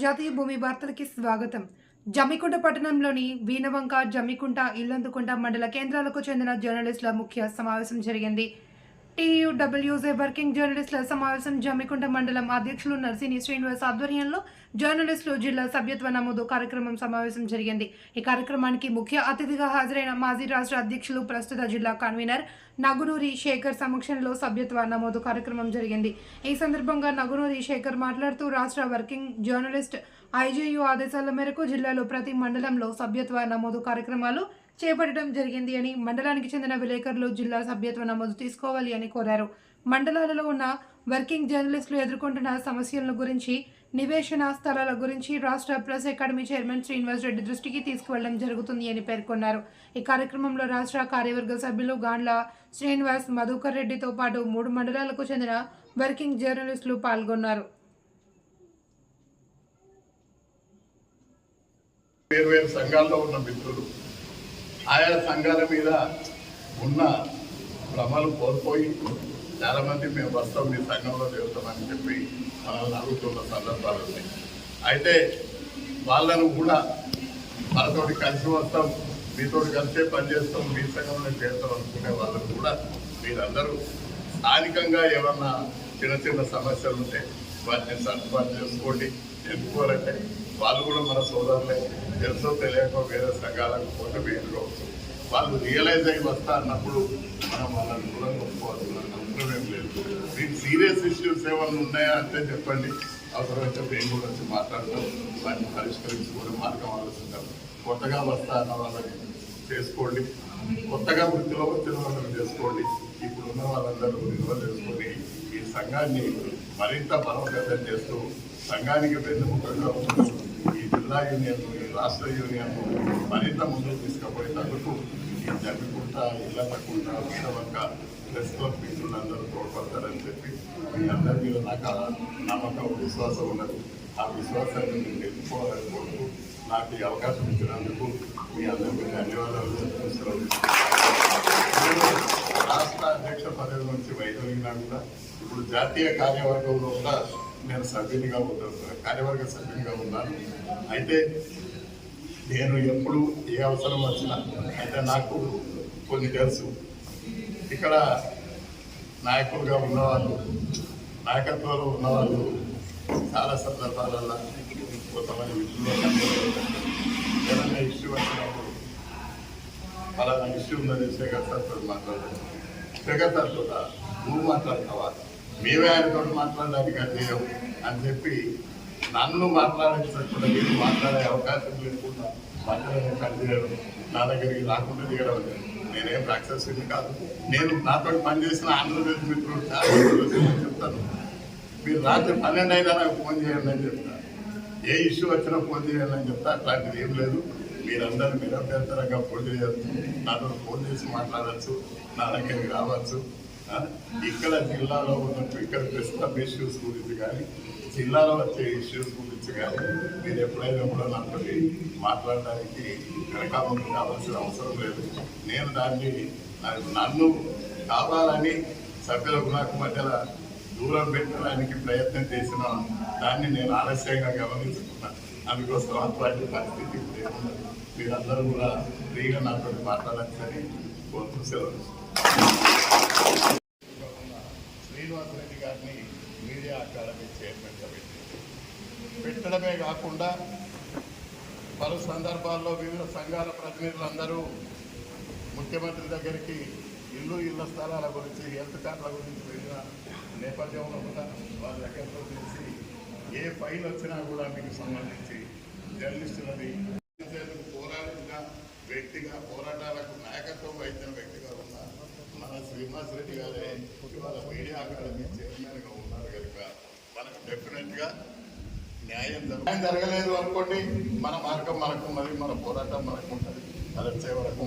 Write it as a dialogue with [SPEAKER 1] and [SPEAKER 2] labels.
[SPEAKER 1] జాతీయ భూమి వార్తలకి స్వాగతం. జమ్మికుంట పట్టణంలోని వీణవంక జమ్మికుంట ఇల్లందుకుంట మండల కేంద్రాలకు చెందిన జర్నలిస్టుల ముఖ్య సమావేశం జరిగింది. టీయూడబ్ల్యూజే వర్కింగ్ జర్నలిస్టుల సమావేశం జమ్మికుంట మండలం అధ్యక్షులు నర్సిని శ్రీనివాస్ ఆధ్వర్యంలో జర్నలిస్టులు జిల్లా సభ్యత్వ నమోదు కార్యక్రమం సమావేశం జరిగింది. ఈ కార్యక్రమానికి ముఖ్య అతిథిగా హాజరైన మాజీ రాష్ట్ర అధ్యక్షులు ప్రస్తుత జిల్లా కన్వీనర్ నగునూరి శేఖర్ సమక్షంలో సభ్యత్వ నమోదు కార్యక్రమం జరిగింది. ఈ సందర్భంగా నగునూరి శేఖర్ మాట్లాడుతూ రాష్ట్ర వర్కింగ్ జర్నలిస్ట్ ఐజేయు ఆదేశాల మేరకు జిల్లాలో ప్రతి మండలంలో సభ్యత్వ నమోదు కార్యక్రమాలు చేపట్టడం జరిగింది అని మండలానికి చెందిన విలేకరులు జిల్లా సభ్యత్వ నమోదు తీసుకోవాలి అని కోరారు. మండలాలలో ఉన్న వర్కింగ్ జర్నలిస్టులు ఎదుర్కొంటున్న సమస్యల గురించి నివేశన స్థలాల గురించి రాష్ట్ర press academy chairman Srinivas Reddy దృష్టికి తీసుకువెళ్ళడం జరుగుతుంది అని పేర్కొన్నారు. ఈ కార్యక్రమంలో రాష్ట్ర కార్యవర్గ సభ్యులు గాండ్ల శ్రీనివాస్ మధుకర్ రెడ్డితో పాటు మూడు మండలాలకు చెందిన వర్కింగ్ జర్నలిస్టులు పాల్గొన్నారు.
[SPEAKER 2] వేరు వేరు సంఘాల్లో ఉన్న మిత్రులు ఆయా సంఘాల మీద ఉన్న భ్రమలు కోల్పోయి చాలా మంది మేము వస్తాం మీ సంఘంలో చేస్తామని చెప్పి మనల్ని అడుగుతున్న సందర్భాలు ఉన్నాయి. అయితే వాళ్ళను కూడా మనతోటి కలిసి వస్తాం మీతోటి కలిసే పనిచేస్తాం మీ సంఘంలో చేస్తాం అనుకునే వాళ్ళను కూడా మీరందరూ స్థానికంగా ఏమన్నా చిన్న చిన్న సమస్యలు ఉంటే వాటిని సర్దుబాటు చేసుకోండి ఎందుకోవాలంటే వాళ్ళు కూడా మన సోదరులే. తెలుసో తెలియక వేరే సంఘాలకు పోతే వేసుకోవచ్చు వాళ్ళు రియలైజ్ అయ్యి వస్తా అన్నప్పుడు మనం వాళ్ళని కూడా ఒప్పుకోవాల్సిన అవసరం ఏం లేదు. మీకు సీరియస్ ఇష్యూస్ ఏమైనా ఉన్నాయా అంటే చెప్పండి. అవసరమైతే మేము కూడా వచ్చి మాట్లాడతాం. వాటిని పరిష్కరించుకునే మార్గం ఆలోచిస్తాం కొత్తగా వస్తా అన్న వాళ్ళని చేసుకోండి. కొత్తగా వృత్తిలో వచ్చిన వాళ్ళని చేసుకోండి. ఇప్పుడు ఉన్న వాళ్ళందరూ నిల్వ తెలుసుకుని ఈ సంఘాన్ని మరింత బలోపేతం చేస్తూ సంఘానికి వెన్నుముకగా ఈ జిల్లా యూనియన్ ఈ రాష్ట్ర యూనియన్ మరింత ముందుకు తీసుకుపోయేటందుకు ఈ జమ్మికుంట ఇళ్ళ తక్కుంట వీరవంక ప్రెస్ క్లబ్ మిత్రులందరూ తోడ్పడతారని చెప్పి మీ అందరి మీద నాకు ఆ నమ్మకం విశ్వాసం ఉన్నది. ఆ విశ్వాసాన్ని నేను తెలుసుకోవాలని కోరుతూ నాకు ఈ అవకాశం ఇచ్చినందుకు మీ అందరికీ ధన్యవాదాలు తెలుపుతున్నాను. నేను రాష్ట్ర అధ్యక్ష పదవి నుంచి వైదొలిగినా కూడా ఇప్పుడు జాతీయ కార్యవర్గంలో కూడా నేను సభ్యునిగా ఉంటాను కార్యవర్గ సభ్యునిగా ఉన్నాను. అయితే నేను ఎప్పుడు ఏ అవసరం వచ్చినా అయితే నాకు కొన్ని తెలుసు. ఇక్కడ నాయకులుగా ఉన్నవాళ్ళు నాయకత్వంలో ఉన్నవాళ్ళు చాలా సందర్భాలలో కొంతమంది విషయంలో ఏదైనా ఇష్యూ వచ్చినప్పుడు ఫలానా ఇష్యూ ఉందని శేఖర్ సార్తో మాట్లాడారు శేఖర్ నువ్వు మాట్లాడుతావా? మేమే ఆయనతో మాట్లాడడానికి అది అని చెప్పి నన్ను మాట్లాడించకుండా మీరు మాట్లాడే అవకాశం లేకుండా మాట్లాడే దిగడం నా దగ్గరికి రాకుండా దిగడం నేనేం రాక్షసుని కాదు. నేను నాతో పనిచేసిన ఆంధ్రప్రదేశ్ మిత్రులు చాలా చెప్తాను. మీరు రాత్రి పన్నెండు అయినా నాకు ఫోన్ చేయండి అని చెప్తాను. ఏ ఇష్యూ వచ్చినా ఫోన్ చేయాలని చెప్తా. అట్లాంటిది ఏం లేదు. మీరందరూ నిరభ్యంతరంగా పోటీ చేయొచ్చు నాతో ఫోన్ చేసి మాట్లాడచ్చు నా దగ్గరికి రావచ్చు. ఇక్కడ జిల్లాలో ఉన్నట్టు ఇక్కడ ప్రస్తుతం ఇష్యూస్ గురించి కానీ జిల్లాలో వచ్చే ఇష్యూస్ గురించి కానీ మీరు ఎప్పుడైనా కూడా నాతో మాట్లాడడానికి వెనకాల కావాల్సిన అవసరం లేదు. నేను దాన్ని నాకు- నన్ను కావాలని సభ్యులకు నాకు మధ్యలో దూరం పెట్టడానికి ప్రయత్నం చేసిన దాన్ని నేను ఆలస్యంగా గమనించుకున్నాను. అందుకోసం అటువంటి పరిస్థితి మీరందరూ కూడా ఫ్రీగా నాతో మాట్లాడాలని కోరుతూ సెలవు. శ్రీనివాస్ రెడ్డి గారిని మీడియా అకాడమీ చైర్మన్గా పెట్టింది పెట్టడమే కాకుండా పలు సందర్భాల్లో వివిధ సంఘాల ప్రతినిధులందరూ ముఖ్యమంత్రి దగ్గరికి ఇల్లు ఇళ్ళ స్థలాల గురించి హెల్త్ కార్డుల గురించి వెళ్ళిన నేపథ్యంలో కూడా వాళ్ళ దగ్గరతో తెలిసి ఏ ఫైల్ వచ్చినా కూడా మీకు సంబంధించి జర్నలిస్టులది పోరాటంగా పోరాడిన వ్యక్తిగా పోరాటాలకు నాయకత్వం వహించిన వ్యక్తిగా ఉన్న మన శ్రీనివాస్ రెడ్డి గారే ఇవాళ మీడియా అకాడమీ చైర్మన్గా ఉన్నారు కనుక మనకు డెఫినెట్గా న్యాయం న్యాయం జరగలేదు అనుకోండి మన మార్గం మనకు మరి మన పోరాటం మనకు ఉంటుంది. అది వచ్చే వరకు